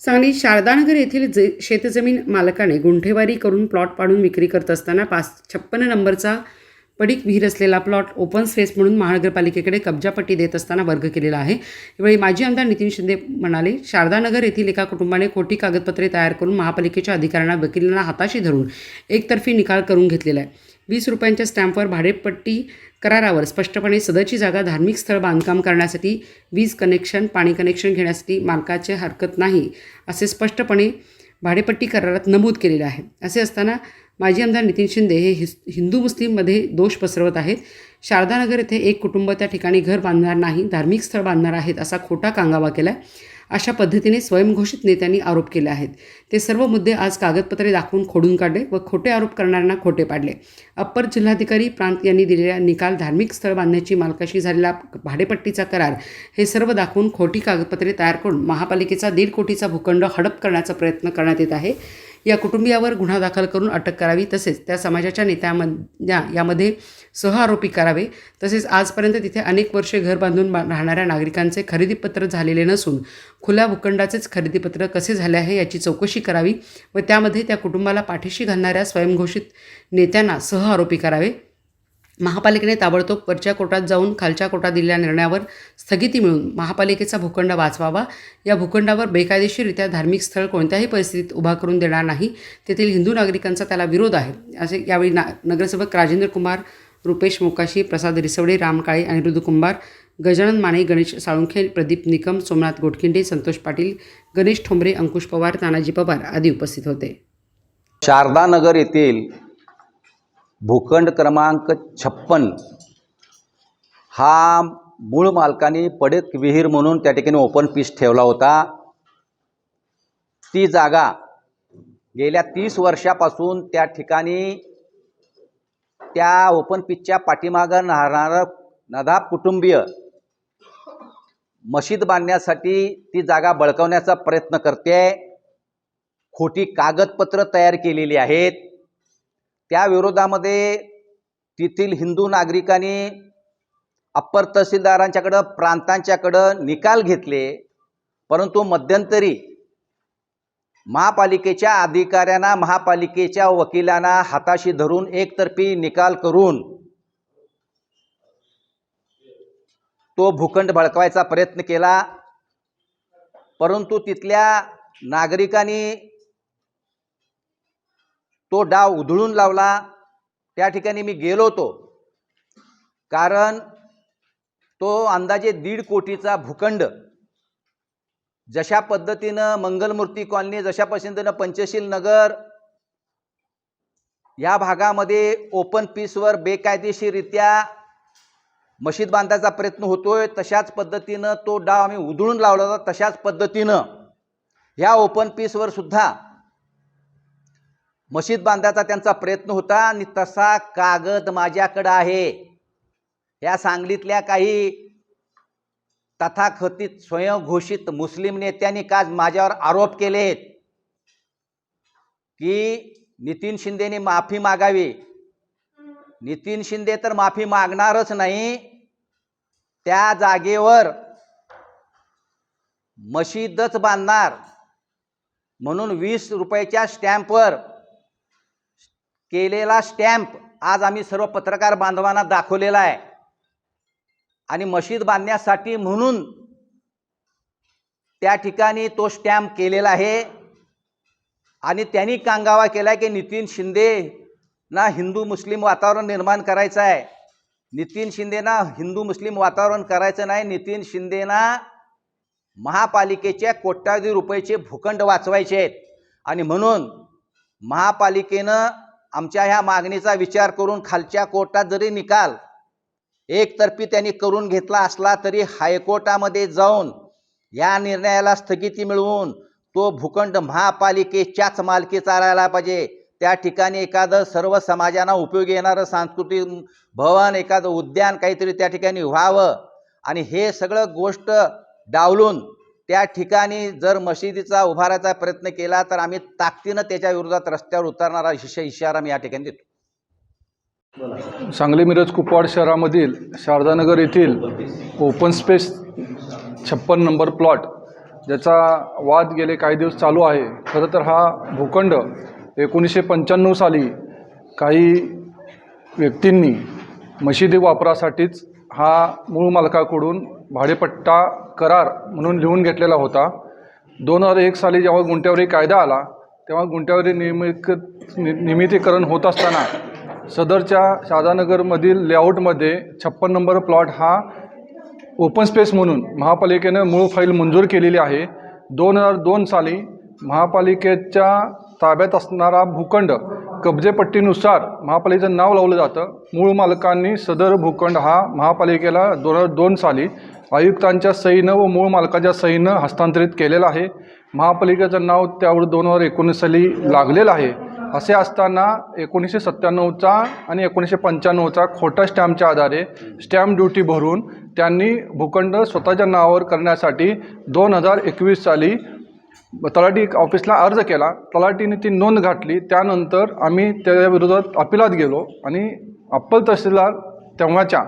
सांगली शारदानगर येथील जे शेतजमीन मालकाने गुंठेवारी करून प्लॉट पाडून विक्री करत असताना पाच छप्पन्न नंबरचा पडीक विहीर असलेला प्लॉट ओपन स्पेस म्हणून महानगरपालिकेकडे कब्जापट्टी देत असताना वर्ग केलेला आहे. यावेळी माजी आमदार नितीन शिंदे म्हणाले शारदानगर येथील एका कुटुंबाने खोटी कागदपत्रे तयार करून महापालिकेच्या अधिकाऱ्यांना वकिलांना हाताशी धरून एकतर्फी निकाल करून घेतलेला आहे. वीस रुपयांच्या स्टॅम्पवर भाडेपट्टी करारावर स्पष्टपणे सदरची जागा धार्मिक स्थळ बांधकाम करण्यासाठी वीज कनेक्शन पाणी कनेक्शन घेण्यासाठी मालकाचे हरकत नाही असे स्पष्टपणे भाडेपट्टी करारात नमूद केलेले आहे. असे असताना माजी आमदार नितीन शिंदे हे हिस हिंदू मुस्लिममध्ये दोष पसरवत आहेत. शारदानगर येथे एक कुटुंब त्या ठिकाणी घर बांधणार नाही धार्मिक स्थळ बांधणार आहेत असा खोटा कांगावा केला अशा पद्धतीने स्वयंघोषित नेत्यांनी आरोप केले आहेत. ते सर्व मुद्दे आज कागदपत्रे दाखवून खोडून काढले व खोटे आरोप करणाऱ्यांना खोटे पाडले. अप्पर जिल्हाधिकारी प्रांत यांनी दिलेल्या निकाल धार्मिक स्थळ बांधण्याची मालकाशी झालेला भाडेपट्टीचा करार हे सर्व दाखवून खोटी कागदपत्रे तयार करून महापालिकेचा दीड कोटीचा भूखंड हडप करण्याचा प्रयत्न करण्यात येत आहे. या कुटुंबियावर गुन्हा दाखल करून अटक करावी. तसेच त्या समाजाच्या नेत्यामध्या यामध्ये सहआरोपी करावे. तसेच आजपर्यंत तिथे अनेक वर्षे घर बांधून राहणाऱ्या नागरिकांचे खरेदीपत्र झालेले नसून खुल्या भूखंडाचेच खरेदीपत्र कसे झाले आहे याची चौकशी करावी व त्यामध्ये त्या कुटुंबाला पाठीशी घालणाऱ्या स्वयंघोषित नेत्यांना सहआरोपी करावे. महापालिकेने ताबडतोब वरच्या कोर्टात जाऊन खालच्या कोर्टात दिलेल्या निर्णयावर स्थगिती मिळून महापालिकेचा भूखंड वाचवावा. या भूखंडावर बेकायदेशीररित्या धार्मिक स्थळ कोणत्याही परिस्थितीत उभा करून देणार नाही. तेथील हिंदू नागरिकांचा त्याला विरोध आहे. असे यावेळी ना नगरसेवक राजेंद्र कुमार रुपेश मोकाशी प्रसाद रिसवडे राम काळे अनिरुद्ध कुंभार गजानन माने गणेश साळुंखे प्रदीप निकम सोमनाथ गोटखिंडे संतोष पाटील गणेश ठोंबरे अंकुश पवार तानाजी पवार आदी उपस्थित होते. शारदानगर येथील भूखंड क्रमांक छप्पन. हा मूळ मालकाने पडेत विहीर म्हणून त्या ठिकाणी ओपन पीस ठेवला होता. ती जागा गेल्या तीस वर्षापासून त्या ठिकाणी त्या ओपन पीचच्या पाठीमागं राहणारं नदाब कुटुंबीय मशीद बांधण्यासाठी ती जागा बळकवण्याचा प्रयत्न करते. खोटी कागदपत्र तयार केलेली आहेत. त्या विरोधामध्ये तेथील हिंदू नागरिकांनी अप्पर तहसीलदारांच्याकडं प्रांतांच्याकडं निकाल घेतले. परंतु मध्यंतरी महापालिकेच्या अधिकाऱ्यांना महापालिकेच्या वकिलांना हाताशी धरून एकतर्फी निकाल करून तो भूखंड भडकवायचा प्रयत्न केला. परंतु तिथल्या नागरिकांनी तो डाव उधळून लावला. त्या ठिकाणी मी गेलो होतो. कारण तो अंदाजे दीड कोटीचा भूखंड. जशा पद्धतीनं मंगलमूर्ती कॉलनी जशा पद्धतीनं पंचशील नगर या भागामध्ये ओपन पीसवर बेकायदेशीररित्या मशीद बांधायचा प्रयत्न होतोय तशाच पद्धतीनं तो डाव आम्ही उधळून लावला होता तशाच पद्धतीनं. ह्या ओपन पीसवर सुद्धा मशीद बांधायचा त्यांचा प्रयत्न होता आणि तसा कागद माझ्याकडं आहे. या सांगलीतल्या काही तथाकथित स्वयंघोषित मुस्लिम नेत्यांनी काल माझ्यावर आरोप केलेत की नितीन शिंदेने माफी मागावी. नितीन शिंदे तर माफी मागणारच नाही. त्या जागेवर मशीदच बांधणार म्हणून वीस रुपयाच्या स्टॅम्पवर केलेला स्टॅम्प आज आम्ही सर्व पत्रकार बांधवांना दाखवलेला आहे. आणि मशीद बांधण्यासाठी म्हणून त्या ठिकाणी तो स्टॅम्प केलेला आहे. आणि त्यांनी कांगावा केला की नितीन शिंदे ना हिंदू मुस्लिम वातावरण निर्माण करायचं आहे. नितीन शिंदेना हिंदू मुस्लिम वातावरण करायचं नाही. नितीन शिंदेना महापालिकेच्या कोट्यावधी रुपयाचे भूखंड वाचवायचे आहेत. आणि म्हणून महापालिकेनं आमच्या ह्या मागणीचा विचार करून खालच्या कोर्टात जरी निकाल एकतर्फी त्यांनी करून घेतला असला तरी हायकोर्टामध्ये जाऊन या निर्णयाला स्थगिती मिळवून तो भूखंड महापालिकेच्याच मालकीचा राहायला पाहिजे. त्या ठिकाणी एखादं सर्व समाजांना उपयोगी येणारं सांस्कृतिक भवन एखादं उद्यान काहीतरी त्या ठिकाणी व्हावं. आणि हे सगळं गोष्ट डावलून त्या ठिकाणी जर मशिदीचा उभारायचा प्रयत्न केला तर आम्ही ताकदीनं त्याच्या विरोधात रस्त्यावर उतरणारा शिष्य इशारा मी या ठिकाणी देतो. सांगली मिरज कुपवाड शहरामधील शारदानगर येथील ओपन स्पेस छप्पन नंबर प्लॉट ज्याचा वाद गेले काही दिवस चालू आहे. खरं तर हा भूखंड एकोणीसशे पंच्याण्णव साली काही व्यक्तींनी मशिदी वापरासाठीच हा मूळ मालकाकडून भाडेपट्टा करार म्हणून लिहून घेतलेला होता. दोन हजार एक साली जेव्हा गुंठ्यावरी कायदा आला तेव्हा गुंट्यावरी नियमित नि नियमितीकरण होत असताना सदरच्या शादानगरमधील लेआउटमध्ये छप्पन नंबर प्लॉट हा ओपन स्पेस म्हणून महापालिकेनं मूळ फाईल मंजूर केलेली आहे. दोन हजार दोन साली महापालिकेच्या ताब्यात असणारा भूखंड कब्जेपट्टीनुसार महापालिकेचं नाव लावलं जातं. मूळ मालकांनी सदर भूखंड हा महापालिकेला दोन हजार दोन साली आयुक्तांच्या सहीनं व मूळ मालकाच्या सहीनं हस्तांतरित केलेलं आहे. महापालिकेचं नाव त्यावर दोन हजार एकोणीस साली लागलेलं आहे. असे असताना एकोणीसशे सत्त्याण्णवचा आणि एकोणीसशे पंच्याण्णवचा खोटा स्टॅम्पच्या आधारे स्टॅम्प ड्युटी भरून त्यांनी भूखंड स्वतःच्या नावावर करण्यासाठी दोन हजार एकवीस साली तलाठी ऑफिसला अर्ज केला. तलाठीने ती नोंद घातली. त्यानंतर आम्ही त्या विरोधात अपिलात गेलो आणि अप्पल तहसीलदार तेव्हाच्या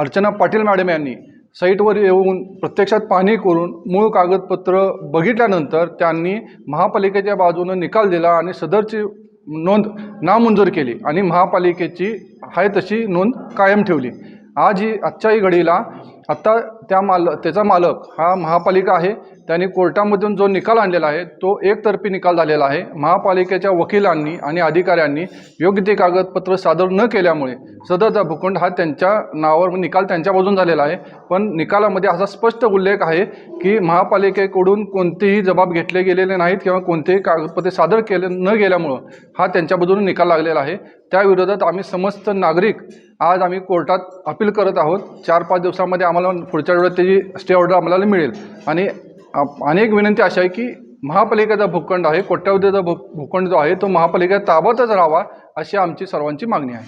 अर्चना पाटील मॅडम यांनी साईटवर येऊन प्रत्यक्षात पाहणी करून मूळ कागदपत्र बघितल्यानंतर त्यांनी महापालिकेच्या बाजूनं निकाल दिला आणि सदरची नोंद नामंजूर केली आणि महापालिकेची आहे तशी नोंद कायम ठेवली. आज ही आजच्याही घडीला आत्ता त्या माल त्याचा मालक हा महापालिका आहे. त्यांनी कोर्टामधून जो निकाल आणलेला आहे तो एकतर्फी निकाल झालेला आहे. महापालिकेच्या वकिलांनी आणि अधिकाऱ्यांनी योग्य ते कागदपत्र सादर न केल्यामुळे सदरचा भूखंड हा त्यांच्या नावावर निकाल त्यांच्या बाजून झालेला आहे. पण निकालामध्ये असा स्पष्ट उल्लेख आहे की महापालिकेकडून कोणतेही जबाब घेतले गेलेले नाहीत किंवा कोणतेही कागदपत्रे सादर केले न गेल्यामुळं हा त्यांच्या बाजूने निकाल लागलेला आहे. त्याविरोधात आम्ही समस्त नागरिक आज आम्ही कोर्टात अपील करत आहोत. चार पाच दिवसामध्ये आम्हाला पुढच्या वेळेत त्याची स्टे ऑर्डर आम्हाला मिळेल. आणि अनेक विनंती अशा आहे की महापालिकेचा भूखंड आहे कोट्यावधीचा भू भूखंड जो आहे तो महापालिकेचा ताब्यातच राहावा अशी आमची सर्वांची मागणी आहे.